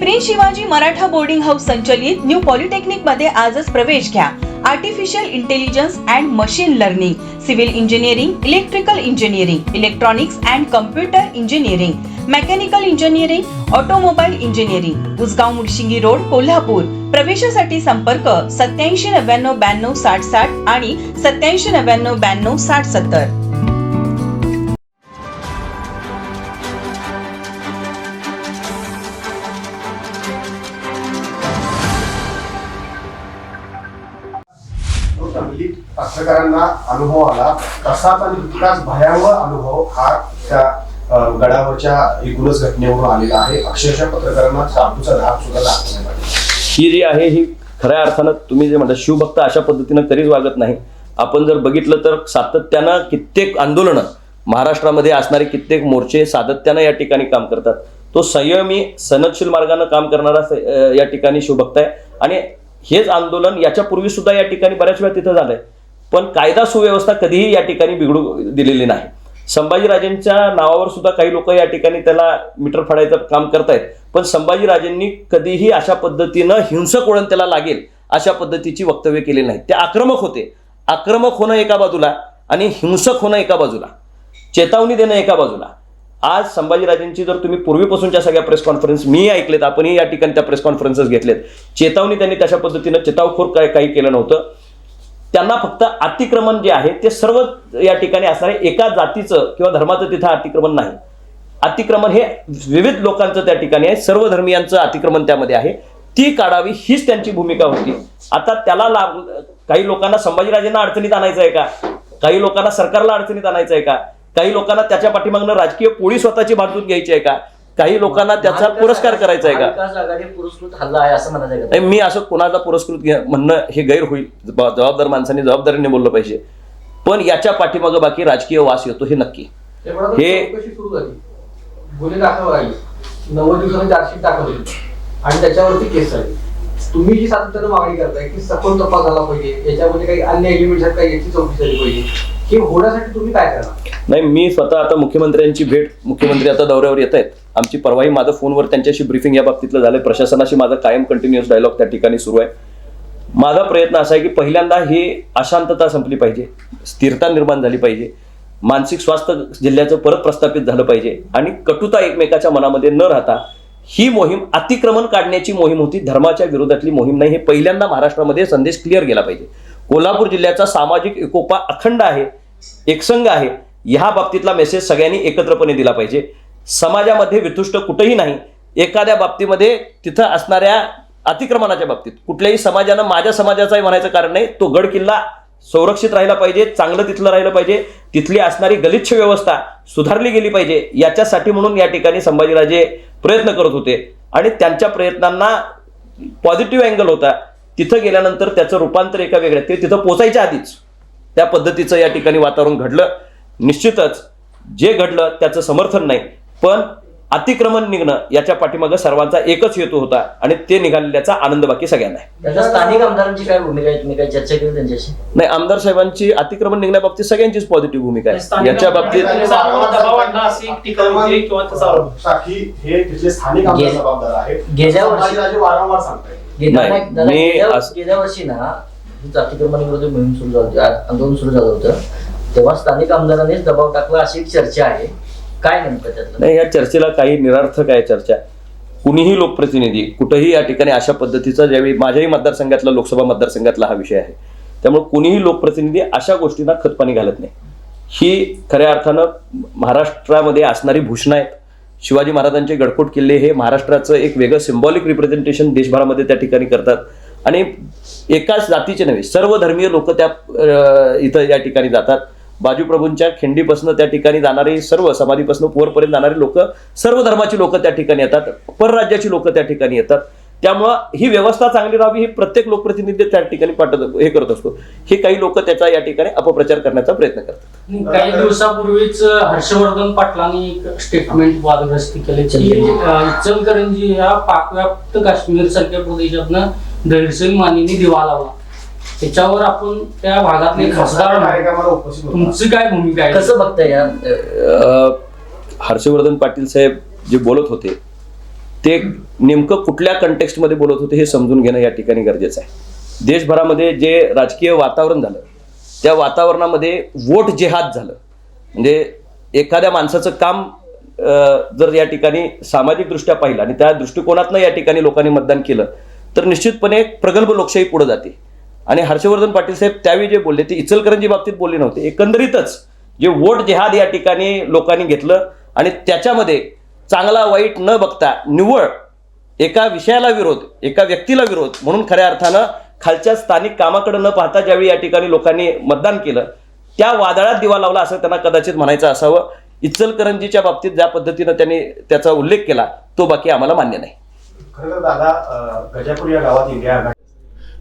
Prince Shivaji Maratha boarding house संचलित new पॉलिटेक्निकमध्ये आजच प्रवेश घ्या. Artificial intelligence and machine learning civil engineering electrical engineering electronics and computer engineering mechanical engineering automobile engineering Usgaon Mudshingi road Kolhapur. प्रवेशासाठी संपर्क सत्याऐंशी नव्याण्णव ब्याण्णव साठ साठ आणि सत्याऐंशी नव्याण्णव ब्याण्णव साठ सत्तर. तो संबंधित पत्रकारांना अनुभव आला. तसाच आणि तितकाच भयावह अनुभव हा त्या गडावरच्या एकूणच घटनेवरून आलेला आहे. अक्षरशः पत्रकारांना चाकूचा धाक सुद्धा दाखवण्यात आला. ही जी आहे ही खऱ्या अर्थानं तुम्ही जे म्हणता शिवभक्त अशा पद्धतीनं तरीच वागत नाही. आपण जर बघितलं तर सातत्यानं कित्येक आंदोलनं महाराष्ट्रामध्ये असणारे कित्येक मोर्चे सातत्यानं या ठिकाणी काम करतात. तो संयमी सनदशील मार्गानं काम करणारा या ठिकाणी शिवभक्त आहे. आणि हेच आंदोलन याच्यापूर्वी सुद्धा या ठिकाणी बऱ्याच वेळा तिथं झालंय. पण कायदा सुव्यवस्था कधीही या ठिकाणी बिघडू दिलेली नाही. संभाजीराजेंच्या नावावर सुद्धा काही लोक या ठिकाणी त्याला मीटर फाडायचं काम करतायत. पण संभाजीराजेंनी कधीही अशा पद्धतीनं हिंसक वळण त्याला लागेल अशा पद्धतीची वक्तव्य केली नाही. ते आक्रमक होते. आक्रमक होणं एका बाजूला आणि हिंसक होणं एका बाजूला. चेतावणी देणं एका बाजूला. आज संभाजीराजेंची जर तुम्ही पूर्वीपासूनच्या सगळ्या प्रेस कॉन्फरन्स मी ऐकलेत आपणही या ठिकाणी त्या प्रेस कॉन्फरन्सेस घेतलेत. चेतावणी त्यांनी तशा पद्धतीनं चेतावखोर काय काही केलं नव्हतं. त्यांना फक्त अतिक्रमण जे आहे ते सर्व या ठिकाणी असणारे एका जातीचं किंवा धर्माचं तिथं अतिक्रमण नाही. अतिक्रमण हे विविध लोकांचं त्या ठिकाणी आहे सर्व धर्मियांचं अतिक्रमण त्यामध्ये आहे. ती काढावी हीच त्यांची भूमिका होती. आता त्याला लाभ काही लोकांना संभाजीराजेंना अडचणीत आणायचं आहे का? काही लोकांना सरकारला अडचणीत आणायचं आहे का? काही लोकांना त्याच्या पाठीमागनं राजकीय पोळी स्वतःची बाजून घ्यायची आहे का? काही लोकांना त्याचा पुरस्कार करायचा आहे का? पुरस्कृत हल्ला आहे असं म्हणायचं आहे? नाही मी असं कोणाचा पुरस्कृत घे- म्हणणं हे गैर होईल. जबा- जबाबदार माणसांनी जबाबदारीने बोललं पाहिजे. पण याच्या पाठीमागं बाकी राजकीय वास येतो हे नक्की. हे- गुन्हे दाखल नव्वद दिवसांनी चार्जशीट होती आणि त्याच्यावरती केस झाली तुम्ही जी सातत्यानं मागणी करताय की सखोल तपास झाला पाहिजे याच्यामध्ये काही अन्य एलिमेंट आहेत काही याची चौकशी झाली पाहिजे? हे होण्यासाठी तुम्ही काय करणार? नाही मी स्वतः आता मुख्यमंत्र्यांची भेट मुख्यमंत्री आता दौऱ्यावर येत आहेत. आमची परवाही माझं फोनवर त्यांच्याशी ब्रीफिंग या बाबतीतलं झालं प्रशासनाशी माझा कायम कंटिन्युअस डायलॉग त्या ठिकाणी सुरू आहे. माझा प्रयत्न असा आहे की पहिल्यांदा ही अशांतता संपली पाहिजे. स्थिरता निर्माण झाली पाहिजे. मानसिक स्वास्थ्य जिल्ह्याचं परत प्रस्थापित झालं पाहिजे. आणि कटुता एकमेकाच्या मनामध्ये न राहता ही मोहीम अतिक्रमण काढण्याची मोहीम होती. धर्माच्या विरोधातली मोहीम नाही. हे पहिल्यांदा महाराष्ट्रामध्ये संदेश क्लिअर गेला पाहिजे. कोल्हापूर जिल्ह्याचा सामाजिक एकोपा अखंड आहे एकसंघ आहे. ह्या बाबतीतला मेसेज सगळ्यांनी एकत्रपणे दिला पाहिजे. समाजामध्ये वितुष्ट कुठेही नाही. एखाद्या बाबतीमध्ये तिथं असणाऱ्या अतिक्रमणाच्या बाबतीत. कुठल्याही समाजानं माझ्या समाजाचाही म्हणायचं कारण नाही. तो गड किल्ला संरक्षित राहिला पाहिजे चांगलं तिथलं राहिलं पाहिजे तिथली असणारी गलिच्छ व्यवस्था सुधारली गेली पाहिजे याच्यासाठी म्हणून या ठिकाणी संभाजीराजे प्रयत्न करत होते. आणि त्यांच्या प्रयत्नांना पॉझिटिव्ह अँगल होता. तिथं गेल्यानंतर त्याचं रूपांतर एका वेगळ्या ते तिथं पोचायच्या आधीच त्या पद्धतीचं या ठिकाणी वातावरण घडलं. निश्चितच जे घडलं त्याचं समर्थन नाही. पण अतिक्रमण निघणं याच्या पाठीमागं सर्वांचा एकच हेतू होता आणि ते निघालेल्याचा आनंद बाकी सगळ्यांना आहे. स्थानिक आमदारांची काय भूमिका आहे? तुम्ही काय चर्चा केली त्यांच्याशी? नाही आमदार साहेबांची अतिक्रमण निघण्याबाबतीत सगळ्यांचीच पॉझिटिव्ह भूमिका आहे. याच्या बाबतीत हे गेल्या वर्षी- ना ही अतिक्रमणाविरुद्ध मोहीम सुरू झाली आंदोलन सुरू झालं होतं. तेव्हा स्थानिक आमदारांनीच दबाव टाकला अशी एक चर्चा आहे. काय नेमकं त्यातलं? नाही या चर्चेला काही निरर्थक आहे चर्चा. कुणीही लोकप्रतिनिधी कुठेही या ठिकाणी अशा पद्धतीचा ज्यावेळी माझ्याही मतदारसंघातला लोकसभा मतदारसंघातला हा विषय आहे. त्यामुळे कुणीही लोकप्रतिनिधी अशा गोष्टींना खतपाणी घालत नाही. ही खऱ्या अर्थानं महाराष्ट्रामध्ये असणारी भूषणं आहेत. शिवाजी महाराजांचे गडकोट किल्ले हे महाराष्ट्राचं एक वेगळं सिम्बॉलिक रिप्रेझेंटेशन देशभरामध्ये त्या ठिकाणी करतात. आणि एकाच जातीचे नव्हे सर्व धर्मीय लोक त्या इथं या ठिकाणी जातात. बाजूप्रभूंच्या खिंडीपासून त्या ठिकाणी जाणारी सर्व समाधीपासून पोरपर्यंत जाणारी लोक सर्व धर्माची लोक त्या ठिकाणी येतात. परराज्याची लोक त्या ठिकाणी येतात. त्यामुळं ही व्यवस्था चांगली राहावी ही प्रत्येक लोकप्रतिनिधी त्या ठिकाणी पाठवत हे करत असतो. हे काही लोक त्याचा या ठिकाणी अपप्रचार करण्याचा प्रयत्न करतात. काही दिवसापूर्वीच हर्षवर्धन पाटलांनी एक स्टेटमेंट वादग्रस्त केले. की इचलकरंजी ह्या पाकव्याप्त काश्मीर सारख्या प्रदेशातनं धैर्यसिंग मानेंनी दिवा लावला. त्याच्यावर आपण त्या भागातले खासदार म्हणून कार्यक्रमाला उपस्थित होता तुमची काय भूमिका आहे? कसं बघताय या अ, हर्षवर्धन पाटील साहेब जे बोलत होते ते नेमकं कुठल्या कंटेक्स्टमध्ये बोलत होते हे समजून घेणं या ठिकाणी गरजेचं आहे. देशभरामध्ये जे राजकीय वातावरण झालं त्या वातावरणामध्ये वोट जेहाद झालं. म्हणजे एखाद्या माणसाचं काम अं, जर या ठिकाणी सामाजिकदृष्ट्या पाहिलं आणि त्या दृष्टिकोनातनं या ठिकाणी लोकांनी मतदान केलं तर निश्चितपणे एक प्रगल्भ लोकशाही पुढे जाते. आणि हर्षवर्धन पाटील साहेब त्यावेळी जे बोलले ते इचलकरंजी बाबतीत बोलले नव्हते. एकंदरीतच जे वोट जेहाद या ठिकाणी लोकांनी घेतलं आणि त्याच्यामध्ये चांगला वाईट न बघता निव्वळ एका विषयाला विरोध एका व्यक्तीला विरोध म्हणून खऱ्या अर्थानं खालच्या स्थानिक कामाकडे न पाहता ज्यावेळी या ठिकाणी लोकांनी मतदान केलं त्या वादळात दिवा लावला असं त्यांना कदाचित म्हणायचं असावं. इचलकरंजीच्या बाबतीत ज्या पद्धतीनं त्यांनी त्याचा उल्लेख केला तो बाकी आम्हाला मान्य नाही. खरं दादा गजापूर या गावात इंडिया